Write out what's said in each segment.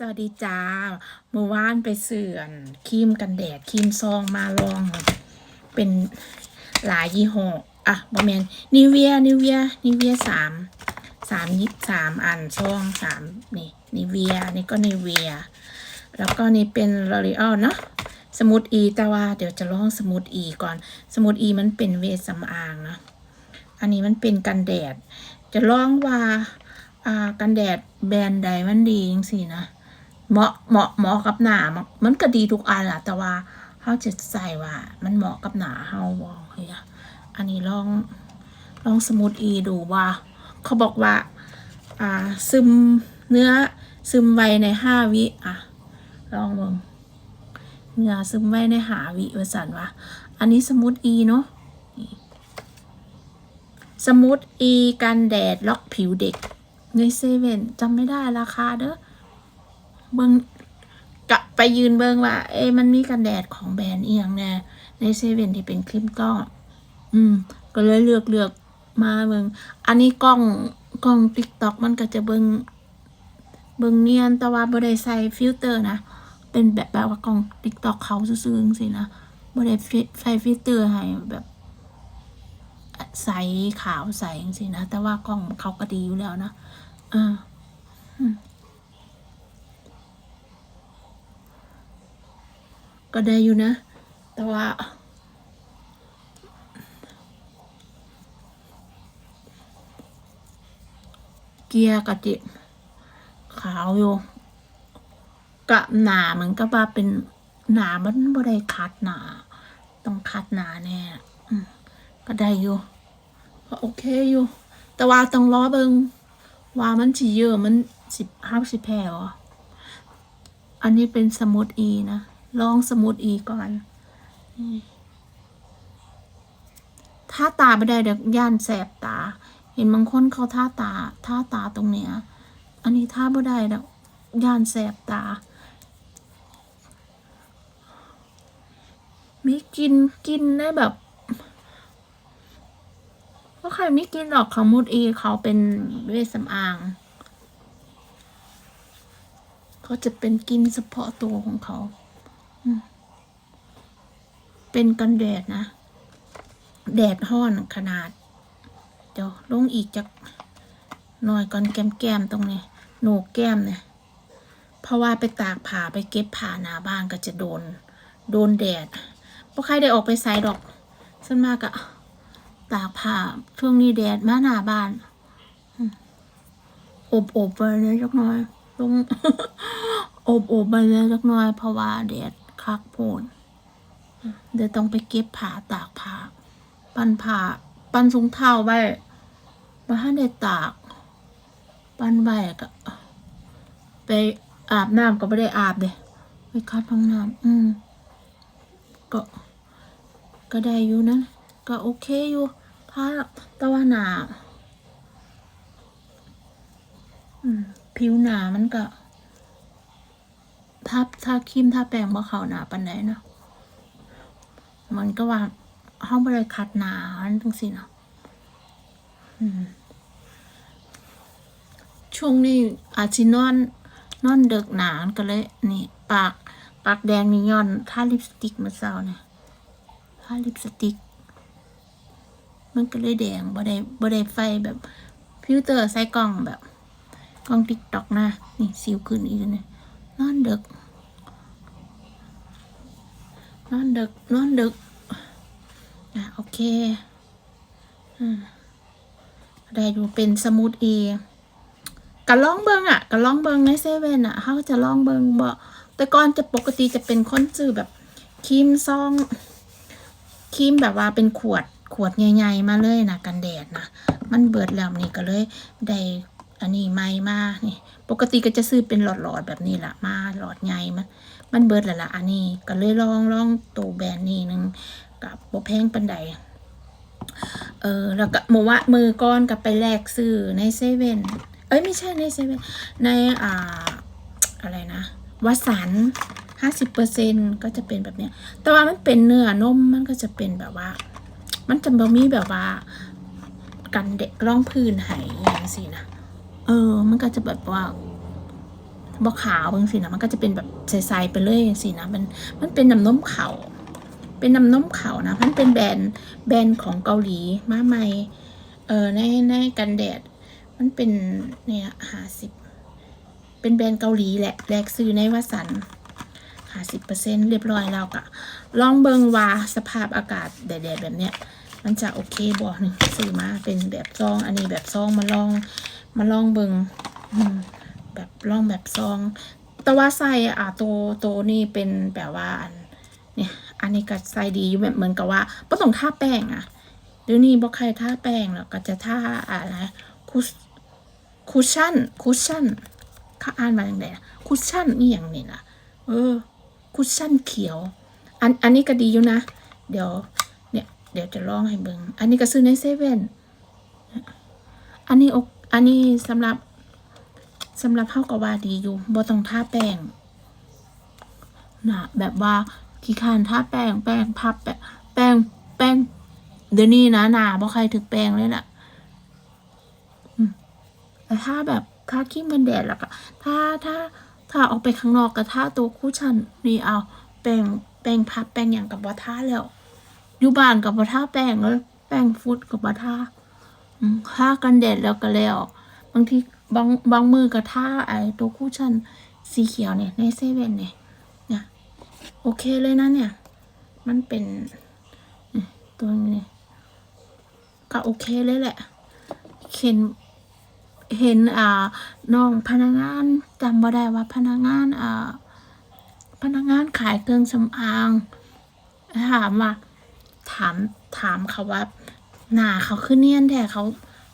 สวัสดีจ้าเมื่อวานไปเสื่อนครีมกันแดดครีมซองมาลอง เป็นหลายยี่ห้ออะบอมเมนนิเวียนิเวียนิเวียสามสามยิบสามอันซองสามนี่นิเวียนี่ก็นิเวีย แล้วก็นี่เป็นลอรีออลเนาะสมูทอีแต่ว่าเดี๋ยวจะลองสมูทอีก่อน สมูทอีมันเป็นเวชสำอางนะอันนี้มันเป็นกันแดด จะลองว่าอ่ากันแดดแบรนด์ใดมันดีจังสินะ เหมาะเหมาะเหมาะกับหนามันก็ดีทุกอันแหละแต่ว่าเขาจะใส่ว่า มันเหมาะกับหนาเฮาบองเฮ้ยอันนี้ลองลองสมูทอีดูว่า เขาบอกว่า อ่า ซึมเนื้อซึมไวในห้าวิอะลองมองเนื้อซึมไวในหาวิวสันว่าอันนี้สมูทอีเนาะสมูทอีกันแดดล็อกผิวเด็กในเซเว่นจำไม่ได้ราคาเด้อ เบิงกะไปยืนเบิงว่า เอ้มันมีกันแดดของแบรนด์เอียงแน่ในเซเว่นที่เป็นคลิปกล้อง อืม ก็เลยเลือกเลือกมาเบิงอันนี้กล้องกล้องติ๊กต็อกมันก็จะเบิงเบิงเนียนแต่ว่าบ่ได้ใส่ฟิลเตอร์นะเป็นแบบแบบว่ากล้องติ๊กต็อกเขาซื่อๆสินะบ่ได้ฟิใส่ฟิลเตอร์ให้แบบใสขาวใสจังสินะ แต่ว่ากล้องเขาก็ดีอยู่แล้วนะอ่า ก็ได้อยู่นะ แต่ว่าเกียร์กะจิขาวอยู่กะหนาเหมือนกับว่าเป็นหนามันบ่ได้คัดหนาต้องคัดหนาแน่ก็ได้อยู่ก็โอเคอยู่ แต่ว่าต้องรอเบิงว่ามันสิเยอะมันสิบห้าสิบแพร่หรออันนี้เป็นสมุดอีนะ ลองสมุดอีก่อนนี่ถ้าตาไม่ได้เดี๋ยวย่านแสบตา เห็นบางคนเขาท่าตาท่าตาตรงเนี้ย อันนี้ท่าไม่ได้เดี๋ยวย่านแสบตา มีกินกินได้แบบก็ใครไม่กินหรอกเขามุดอีเขาเป็นเวชสำอางเขาจะเป็นกินเฉพาะตัวของเขา เป็นกันแดดนะ แดดห้อนขนาด เดี๋ยวลงอีกจากหน่อยก่อนแก้มแก้มๆตรงนี้โหนกแก้มเนี่ยเพราะว่าไปตากผ่าไปเก็บผ่าหนาบ้านก็จะโดน โดนแดดพวกใครได้ออกไปไซดอกส่วนมากอะตากผ่าช่วงนี้แดดมาหนาบ้านอืมอบๆไปเลยจักน่อยลงอบอบไปเลยจักน่อยเพราะว่าแดด คักโพนเดี๋ยวต้องไปเก็บผ้าตากผ้าปั้นผ้าปั้นสูงเท้าไว้มาให้ได้ตาก ปั้นไว้ก็ไปอาบน้ำก็ไม่ได้อาบเลยไปคัดห้องน้ำอืมก็ก็ได้อยู่นะก็โอเคอยู่ผ้าตะวันหนาอืมผิวหนามันก็ ถ้าถ้าครีมถ้าแปรงบ่เขาหนาปันไดเนาะมันก็ว่าห้องบริคัดหนาอันตรงสิเนาะอืมช่วงนี้อาจสินอน นอนเดึกหนานก็เลย นี่ ปาก ปากแดงนี่ย้อนทาลิปสติกมาเศร้าเนี่ยทาลิปสติก มันก็เลยแดงบ่ได้บ่ได้ไฟแบบฟิลเตอร์ใส่กล้องแบบ กล้องติ๊กต็อกนะ นี่สิวขึ้นอีกแล้วเนี่ย นอนดึก นอนดึก นอนดึก อะ โอเค อืมได้ดูเป็นสมูทเอกะล่องเบิงอะกะล่องเบิงในเซเว่นอะเขาจะล่องเบิงบ่แต่ก่อนจะปกติจะเป็นคนซื้อแบบครีมซองครีมแบบว่าเป็นขวดขวดใหญ่ๆมาเลยนะกันแดดนะมันเบิดแล้วนี่ก็เลยได้ อันนี้ไม่มานี่ปกติก็จะซื้อเป็นหลอดๆแบบนี้แหละมาหลอดใหญ่มันมันเบิดแล้วล่ะอันนี้ก็เลยลองลองตัวแบรนด์นี้หนึงกับโบแพงปันใดเออแล้วก็หมว่ามือก้อนกับไปแลกซื้อในเซเว่นเอ้ยไม่ใช่ในเซเว่นในอ่าอะไรนะวัสันห้าสิบเปอร์เซ็นก็จะเป็นแบบเนี้ย แต่ว่ามันเป็นเนื้อนมมันก็จะเป็นแบบว่า มันจะบ่มีแบบว่า กันเด็กร่องพื้นไหอย่างสินะ เออ มันก็จะแบบว่าบ่ขาวบางสินะมันก็จะเป็นแบบใสๆไปเลยสินะมันมันเป็นน้ำนมเขาเป็นน้ำนมเขานะมันเป็นแบรนด์แบรนด์ของเกาหลีมาใหม่เออในในกันแดด มันเป็นเนี่ยหาสิบเป็นแบรนด์เกาหลีแหละแลกซื้อในวัสันหาสิบเปอร์เซ็นต์เรียบร้อยแล้วกะลองเบิงว่าสภาพอากาศแดดๆแบบเนี้ยมันจะโอเคบ่หนึ่งซื้อมาเป็นแบบซองอันนี้แบบซองมาลอง มาลองเบิงอืมแบบลองแบบซอง แต่ว่าใส่อ่าตัวตัวนี่เป็นแบบว่าอันเนี่ยอันนี้ก็ใส่ดีอยู่แบบเหมือนกับว่าบ่ต้องท่าแป้งอะเดี๋ยวนี้บ่ใครท่าแป้งแล้วก็จะท่าอะไรคุชคุชชั่นคุชชั่นเขาอ่านมาอย่างไรนะคุชชั่นนี่อย่างนี้นะเออคุชชั่นเขียว อันอันนี้ก็ดีอยู่นะ เดี๋ยว เนี่ย เดี๋ยวจะลองให้เบิงอันนี้ก็ซื้อในเซเว่น อันนี้โอ อันนี้สำหรับสำหรับเฮาก็ว่าดีอยู่บ่ต้องทาแป้งนะแบบว่าขี้คานทาแป้งแป้งพับแป้งแป้งแป้งเดี๋ยวนี้นะหนาบ่ใครถึกแป้งเลยล่ะแต่ถ้าแบบทาครีมกันแดดแล้วก็ถ้าถ้าถ้าออกไปข้างนอกก็ทาตัวคู่ชันนี่เอา แป้งแป้งพับแป้งอย่างกับบ่ทาแล้วอยู่บ้านกับบ่ทาแป้งเลยแป้งฟุตกับบ่ทา อืมทากันแดดแล้วก็แล้ว บางทีบางบางมือก็ทาไอ้ตัวคู่ชั่นสีเขียวเนี่ยในเซเว่นเนี่ยเนี่ยโอเคเลยนะเนี่ย มันเป็นตัวนี้ก็โอเคเลยแหละ เห็น เห็นอ่าน้องพนักงานจำบ่ได้ว่าพนักงานอ่าพนักงานขายเครื่องสำอาง ถามว่า ถามถามเขาว่า หนาเขาคือเนียนแต่เขา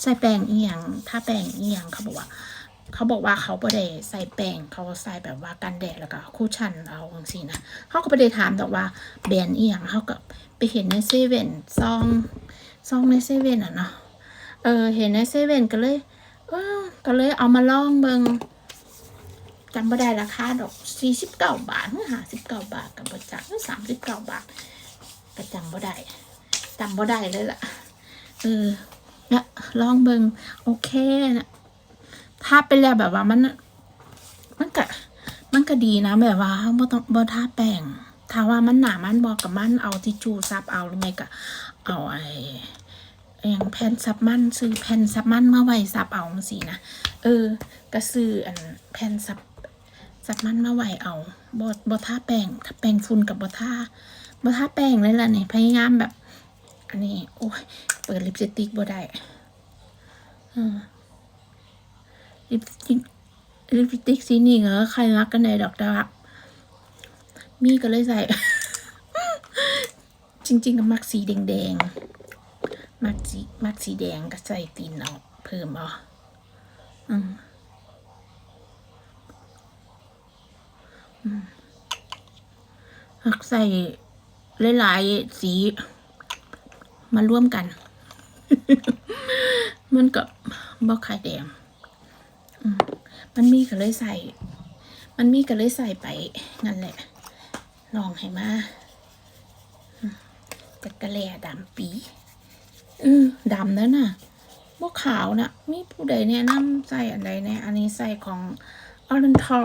ใส่แป้งอีหยังถ้าแป้งอีหยังเขาบอกว่า เขาบอกว่าเขาไม่ได้ใส่แป้งเขาใส่แบบว่ากันแดดแล้วก็คู่ชั่นเอาจังซี่นะเขาก็ไม่ได้ถามแต่ว่าแบรนด์อีหยังเขาก็ไปเห็นในเซเว่นซองซองในเซเว่นอะเนาะเออเห็นในเซเว่นก็เลยเออก็เลยเอามาลองเบิงจำไม่ได้ราคาดอกสี่สิบเก้าบาทหรือห้าสิบเก้าบาทกับบจักหรือสามสิบเก้าบาทก็จำไม่ได้จำไม่ได้เลยล่ะ เออนี่ยลองเบิงโอเคนะถ้าไปแล้วแบบว่ามัน มันก็มันก็ดีนะแบบว่าบ่ต้องบ่ทาแป้งถ้าว่ามันหนามันบอกกับมันเอาทิชชู่ซับเอาหรือไม่ก็เอาไอ้ไอ้หยังแผ่นซับมันซื้อแผ่นซับมันมาไว้ซับเอาสินะเออ ก็ซื้ออันแผ่นซับสักมันมาไหวเอาบอบอท่าแป้งถ้าแป้งฝุ่นกับบอท่าบอท่าแป้งเลยล่ะเนี่ยพยายามแบบ อันนี้ โอ้ย เปิดลิปสติกบ่ได้ลิปสติกลิปสติกสีนี่เหรอใครมักกันในดอกดาวมีก็เลยใส่ จริง ๆ ก็มักสีแดงๆ มักสีมักสีแดงก็ใส่ตีนเอาเพิ่มเอาอืมหักใส่หลายๆสี มาร่วมกัน มันกับบอกไข่แดงมันมีก็เลยใส่ มันมีก็เลยใส่ไปนั่นแหละ ลองให้มาอืมแต่กระแลดำปีอืมดำแล้วน่ะบ่ขาวนะมีผู้ใดแนะนำใส่อันใดแน่อันนี้ใส่ของออรันทอ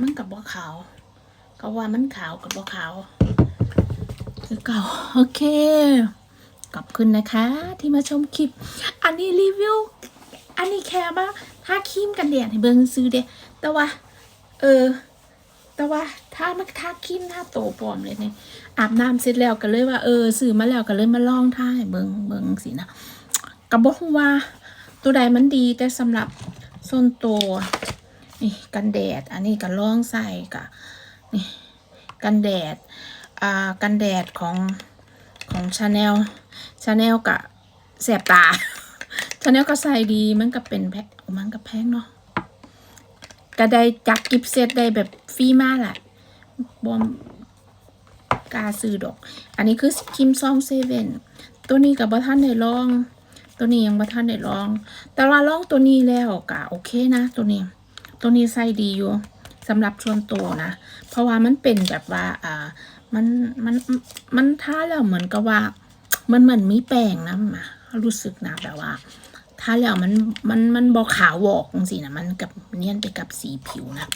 มันกับบ่ขาวก็ว่ามันขาวกับบ่ขาว คือเก่าโอเค ขอบคุณนะคะ ที่มาชมคลิป อันนี้รีวิว อันนี้แค่ว่าถ้าครีมกันแดดให้เบิ่งซื้อเด้แต่ว่า เออ แต่ว่าถ้ามันทาครีมหน้าโตปลอมเลยเนี่ยอาบน้ำเสร็จแล้วก็เลยว่าเออซื้อมาแล้วก็เลยมาลองทาให้เบิ่งเบิ่งสินะก็บอกว่าตัวใดมันดีแต่สำหรับส่วนตัวนี่กันแดด อันนี้ก็ลองใส่กะนี่กันแดด กันแดดของของชาแนลชาแนลกะแสบตาชาแนลก็ใส่ดีมันก็เป็นแพ็คมันก็แพงเนาะก็ได้จักกิฟเซตได้แบบฟรีมากแหละบอมกาซื้อดอก อันนี้คือคิมซองเซเว่นตัวนี้กับบัท่านได้ลอง ตัวนี้ยังบัท่านได้ลอง แต่ว่าลองตัวนี้แล้วกะโอเคนะ ตัวนี้ ตัวนี้ใส่ดีอยู่สำหรับชวนตัวนะ เพราะว่ามันเป็นแบบว่าอ่า มันมันมันทาแล้วเหมือนกับว่า มันเหมือนมีแป้งนะมารู้สึกนะแบบว่าทาแล้วมันมันมันบอขาววอกจังสินะมันกับเนียนไปกับสีผิวนะ